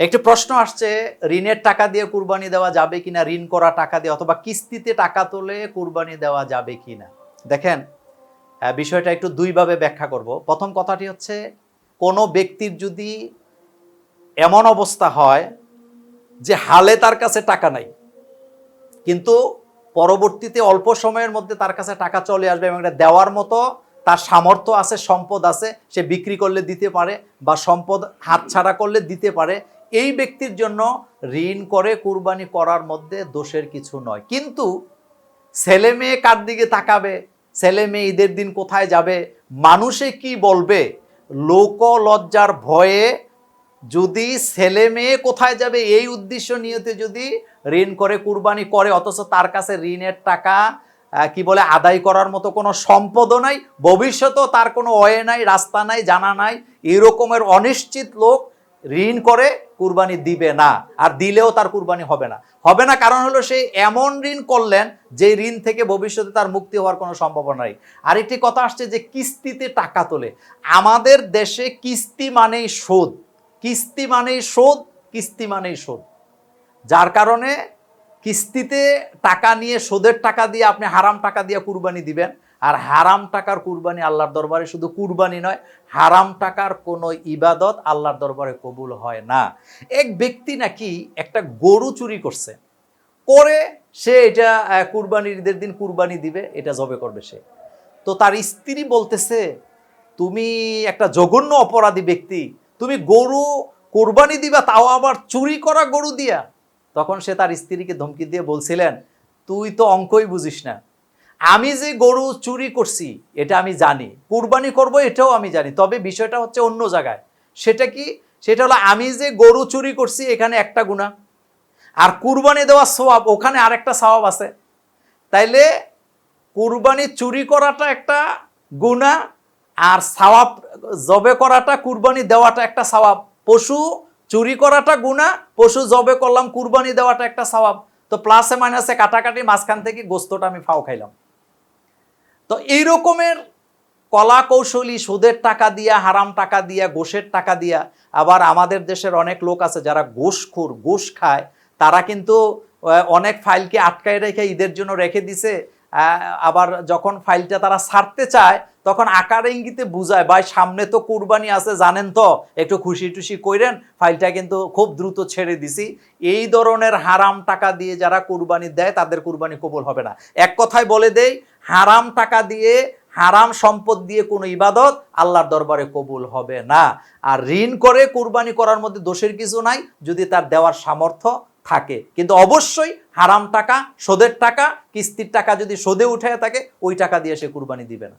একটি প্রশ্ন আসছে, ঋণের টাকা দিয়ে কুরবানি দেওয়া যাবে কিনা, ঋণ করা টাকা দিয়ে অথবা কিস্তিতে টাকা তোলে কুরবানি দেওয়া যাবে কিনা? দেখেন বিষয়টা একটু দুইভাবে ব্যাখ্যা করব। প্রথম কথাটি হচ্ছে, কোনো ব্যক্তির যদি এমন অবস্থা হয় যে হালে তার কাছে টাকা নাই, কিন্তু পরবর্তীতে অল্প সময়ের মধ্যে তার কাছে টাকা চলে আসবে এবং এটা দেওয়ার মতো তার সামর্থ্য আছে, সম্পদ আছে, সে বিক্রি করলে দিতে পারে বা সম্পদ হাতছাড়া করলে দিতে পারে এই ব্যক্তির জন্য ঋণ করে কুরবানি করার মধ্যে দোষের কিছু নয়। কিন্তু ছেলে মেয়ে কার দিকে তাকাবে? ছেলে মেয়ে ঈদের দিন কোথায় যাবে? মানুষে কি বলবে? লোক লজ্জার ভয়ে যদি ছেলে মেয়ে কোথায় যাবে এই উদ্দেশ্য নিয়েতে যদি ঋণ করে কুরবানি করে, অথচ তার কাছে ঋণের টাকা কি বলে, আদায় করার মতো কোনো সম্পদও নাই, ভবিষ্যতেও তার কোনো ওয়ে নাই, রাস্তা নাই, জানা নাই, এরকমের অনিশ্চিত লোক ঋণ করে কুরবানি দিবে না। আর দিলেও তার কুরবানি হবে না। হবে না কারণ হলো সে এমন ঋণ করলেন, যে ঋণ থেকে ভবিষ্যতে তার মুক্তি হওয়ার কোনো সম্ভাবনা নেই। আরেকটি কথা আসছে যে কিস্তিতে টাকা তোলে। আমাদের দেশে কিস্তি মানেই সুদ কিস্তি মানেই শোধ, কিস্তি মানেই শোধ। যার কারণে কিস্তিতে টাকা নিয়ে সুদের টাকা দিয়ে আপনি হারাম টাকা দিয়ে কুরবানি দিবেন। আর হারাম টাকার কুরবানি আল্লাহর দরবারে শুধু কুরবানি নয়, হারাম টাকার কোনো ইবাদত আল্লাহর দরবারে কবুল হয় না। এক ব্যক্তি নাকি একটা গরু চুরি করছে, করে সে এটা কুরবানির ঈদের দিন কুরবানি দিবে, এটা জবে করবে সে। তো তার স্ত্রী বলতেছে, তুমি একটা জঘন্য অপরাধী ব্যক্তি, তুমি গরু কোরবানি দিবা, তাও আবার চুরি করা গরু দিয়া? তখন সে তার স্ত্রীকে ধমকি দিয়ে বলছিলেন, তুই তো অঙ্কই বুঝিস না আমি যে গরু চুরি করছি, এটা আমি জানি। কুরবানি করব, এটাও আমি জানি। তবে বিষয়টা হচ্ছে অন্য জায়গায়। সেটা কি? সেটা হলো আমি যে গরু চুরি করছি, এখানে একটা গুণা আর কুরবানি দেওয়া সওয়াব, ওখানে আরেকটা সওয়াব আছে। তাইলে কুরবানি চুরি করাটা একটা গুণা আর সাওয়াব জবে করাটা, কুরবানি দেওয়াটা একটা সাওয়াব। পশু চুরি করাটা গুণা পশু জবে করলাম, কুরবানি দেওয়াটা একটা সাওয়াব। তো প্লাসে মাইনাসে কাটাকাটি মাঝখান থেকে গোস্তটা আমি ফাও খাইলাম। তো এইরকমের কলা কৌশলী সুদের টাকা দিয়া, হারাম টাকা দিয়া, গোষের টাকা দিয়া আবার আমাদের দেশের অনেক লোক আছে যারা ঘুষখোর ঘুষ খায়। তারা কিন্তু অনেক ফাইলকে আটকায় রেখে ঈদের জন্য রেখে দিছে। আবার যখন ফাইলটা তারা ছাড়তে চায়, তখন আকার ইঙ্গিতে বুঝায়, ভাই, সামনে তো কুরবানি আছে, জানেন তো, একটু খুশি টুশি কইরেন, ফাইলটা কিন্তু খুব দ্রুত ছেড়ে দিছি। এই ধরনের হারাম টাকা দিয়ে যারা কুরবানি দেয়, তাদের কুরবানি কবুল হবে না। এক কথায় বলে দেই, হারাম টাকা দিয়ে হারাম সম্পদ দিয়ে কোনো ইবাদত আল্লাহর দরবারে কবুল হবে না। আর ঋণ করে কুরবানি করার মধ্যে দোষের কিছু নাই, যদি তার দেওয়ার সামর্থ্য থাকে। কিন্তু অবশ্যই হারাম টাকা সোদের টাকা, কিস্তির টাকা যদি সোদে উঠে থাকে, ওই টাকা দিয়ে সে কুরবানি দিবে না।